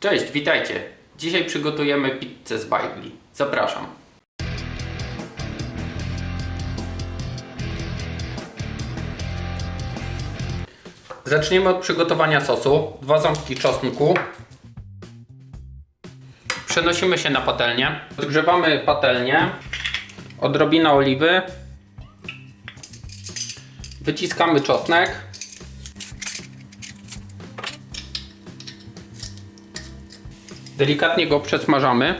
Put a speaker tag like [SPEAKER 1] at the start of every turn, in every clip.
[SPEAKER 1] Cześć, witajcie. Dzisiaj przygotujemy pizzę z bajgli. Zapraszam. Zaczniemy od przygotowania sosu. Dwa ząbki czosnku. Przenosimy się na patelnię. Zgrzewamy patelnię. Odrobina oliwy. Wyciskamy czosnek. Delikatnie go przesmażamy.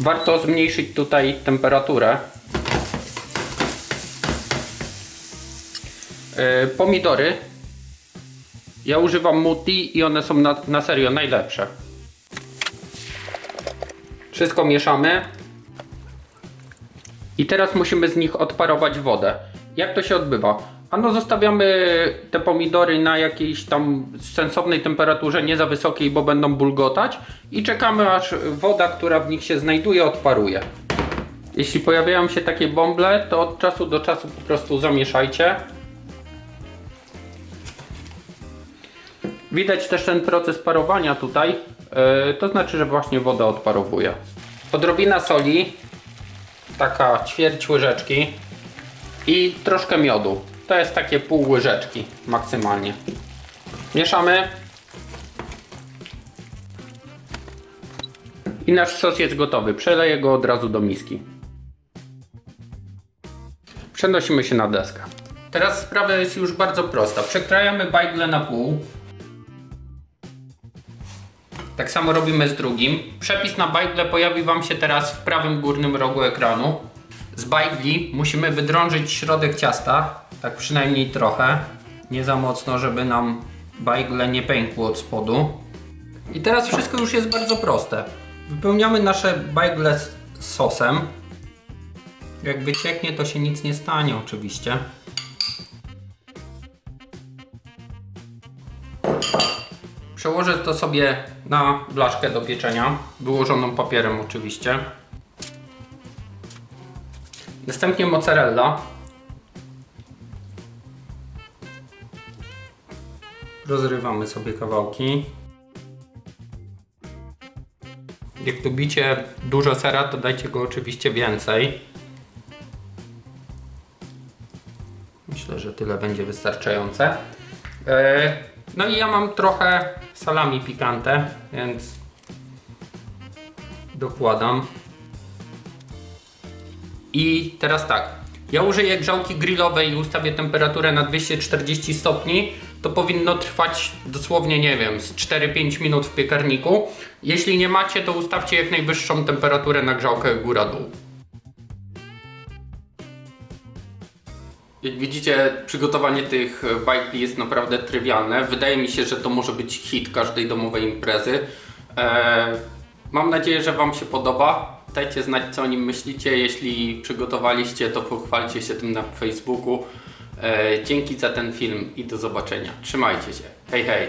[SPEAKER 1] Warto zmniejszyć tutaj temperaturę. Yy, pomidory. Ja używam muti i one są na, na serio najlepsze. Wszystko mieszamy. I teraz musimy z nich odparować wodę. Jak to się odbywa? Ano zostawiamy te pomidory na jakiejś tam sensownej temperaturze, nie za wysokiej, bo będą bulgotać i czekamy aż woda, która w nich się znajduje, odparuje. Jeśli pojawiają się takie bąble, to od czasu do czasu po prostu zamieszajcie. Widać też ten proces parowania tutaj, yy, to znaczy, że właśnie woda odparowuje. Odrobina soli, taka ćwierć łyżeczki i troszkę miodu. To jest takie pół łyżeczki maksymalnie. Mieszamy. I nasz sos jest gotowy. Przeleję go od razu do miski. Przenosimy się na deskę. Teraz sprawa jest już bardzo prosta. Przekrajamy bajgle na pół. Tak samo robimy z drugim. Przepis na bajgle pojawi Wam się teraz w prawym górnym rogu ekranu. Z bajgli musimy wydrążyć środek ciasta, tak przynajmniej trochę. Nie za mocno, żeby nam bajgle nie pękło od spodu. I teraz wszystko już jest bardzo proste. Wypełniamy nasze bajgle z sosem. Jak wycieknie, to się nic nie stanie oczywiście. Przełożę to sobie na blaszkę do pieczenia, wyłożoną papierem oczywiście. Następnie mozzarella. Rozrywamy sobie kawałki. Jak lubicie dużo sera, to dajcie go oczywiście więcej. Myślę, że tyle będzie wystarczające. E, No i ja mam trochę salami pikante, więc dokładam. I teraz tak, ja użyję grzałki grillowej i ustawię temperaturę na 240 stopni. To powinno trwać dosłownie, nie wiem, z 4-5 minut w piekarniku. Jeśli nie macie, to ustawcie jak najwyższą temperaturę na grzałkę góra-dół. Jak widzicie, przygotowanie tych bajkli jest naprawdę trywialne. Wydaje mi się, że to może być hit każdej domowej imprezy. Eee, mam nadzieję, że Wam się podoba. Dajcie znać, co o nim myślicie. Jeśli przygotowaliście, to pochwalcie się tym na Facebooku. Eee, dzięki za ten film i do zobaczenia. Trzymajcie się. Hej, hej.